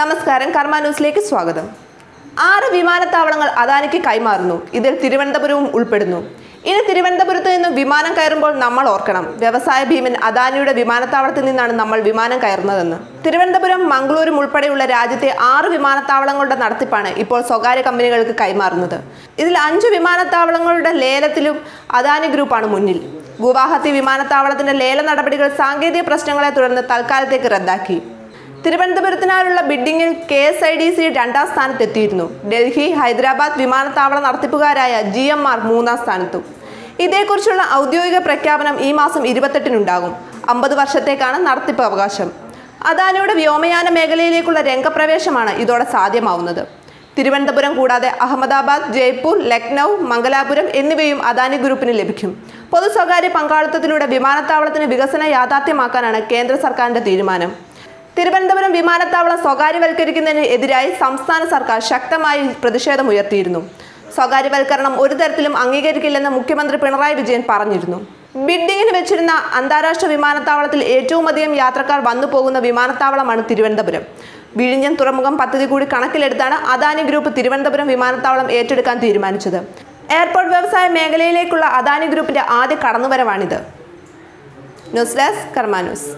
നമസ്കാരം കർമ്മ ന്യൂസിലേക്ക് സ്വാഗതം. ആറ് വിമാനത്താവളങ്ങൾ അദാനിക്ക് കൈമാറുന്നു. ഇതിൽ തിരുവനന്തപുരവും ഉൾപ്പെടുന്നു. ഇനി തിരുവനന്തപുരത്ത് നിന്നും വിമാനം കയറുമ്പോൾ നമ്മൾ ഓർക്കണം. വ്യവസായ ഭീമൻ അദാനിയുടെ വിമാനത്താവളത്തിൽ നിന്നാണ് നമ്മൾ വിമാനം കയറുന്നതെന്ന്. തിരുവനന്തപുരം മംഗളൂരും ഉൾപ്പെടെയുള്ള രാജ്യത്തെ ആറ് വിമാനത്താവളങ്ങളുടെ നടത്തിപ്പാണ് ഇപ്പോൾ സ്വകാര്യ കമ്പനികൾക്ക് കൈമാറുന്നത്. ഇതിൽ അഞ്ച് വിമാനത്താവളങ്ങളുടെ ലേലത്തിലും അദാനി ഗ്രൂപ്പാണ് മുന്നിൽ. ഗുവാഹത്തി വിമാനത്താവളത്തിന്റെ ലേല നടപടികൾ സാങ്കേതിക പ്രശ്നങ്ങളെ തുടർന്ന് തൽക്കാലത്തേക്ക് റദ്ദാക്കി. തിരുവനന്തപുരത്തിനായുള്ള ബിഡിംഗിൽ K S I D C രണ്ടാം സ്ഥാനത്തെത്തിയിരുന്നു. ഡൽഹി ഹൈദരാബാദ് വിമാനത്താവള നടത്തിപ്പുകാരായ ജി എം ആർ മൂന്നാം സ്ഥാനത്തും. ഇതേക്കുറിച്ചുള്ള ഔദ്യോഗിക പ്രഖ്യാപനം ഈ മാസം ഇരുപത്തെട്ടിനുണ്ടാകും. അമ്പത് വർഷത്തേക്കാണ് നടത്തിപ്പ് അവകാശം. അദാനിയുടെ വ്യോമയാന മേഖലയിലേക്കുള്ള രംഗപ്രവേശമാണ് ഇതോടെ സാധ്യമാവുന്നത്. തിരുവനന്തപുരം കൂടാതെ അഹമ്മദാബാദ് ജയ്പൂർ ലക്നൗ മംഗലാപുരം എന്നിവയും അദാനി ഗ്രൂപ്പിന് ലഭിക്കും. പൊതു സ്വകാര്യ പങ്കാളിത്തത്തിലൂടെ വിമാനത്താവളത്തിന് വികസന യാഥാർത്ഥ്യമാക്കാനാണ് കേന്ദ്ര സർക്കാരിന്റെ തീരുമാനം. തിരുവനന്തപുരം വിമാനത്താവളം സ്വകാര്യവൽക്കരിക്കുന്നതിന് എതിരായി സംസ്ഥാന സർക്കാർ ശക്തമായി പ്രതിഷേധമുയർത്തിയിരുന്നു സ്വകാര്യവൽക്കരണം ഒരു തരത്തിലും അംഗീകരിക്കില്ലെന്ന് മുഖ്യമന്ത്രി പിണറായി വിജയൻ പറഞ്ഞിരുന്നു. ബിൽഡിങ്ങിന് വെച്ചിരുന്ന അന്താരാഷ്ട്ര വിമാനത്താവളത്തിൽ ഏറ്റവും അധികം യാത്രക്കാർ വന്നു പോകുന്ന വിമാനത്താവളമാണ് തിരുവനന്തപുരം. വിഴിഞ്ഞം തുറമുഖം പദ്ധതി കൂടി കണക്കിലെടുത്താണ് അദാനി ഗ്രൂപ്പ് തിരുവനന്തപുരം വിമാനത്താവളം ഏറ്റെടുക്കാൻ തീരുമാനിച്ചത്. എയർപോർട്ട് വ്യവസായ മേഖലയിലേക്കുള്ള അദാനി ഗ്രൂപ്പിന്റെ ആദ്യ കടന്നുവരവാണിത്. News desk Karma news.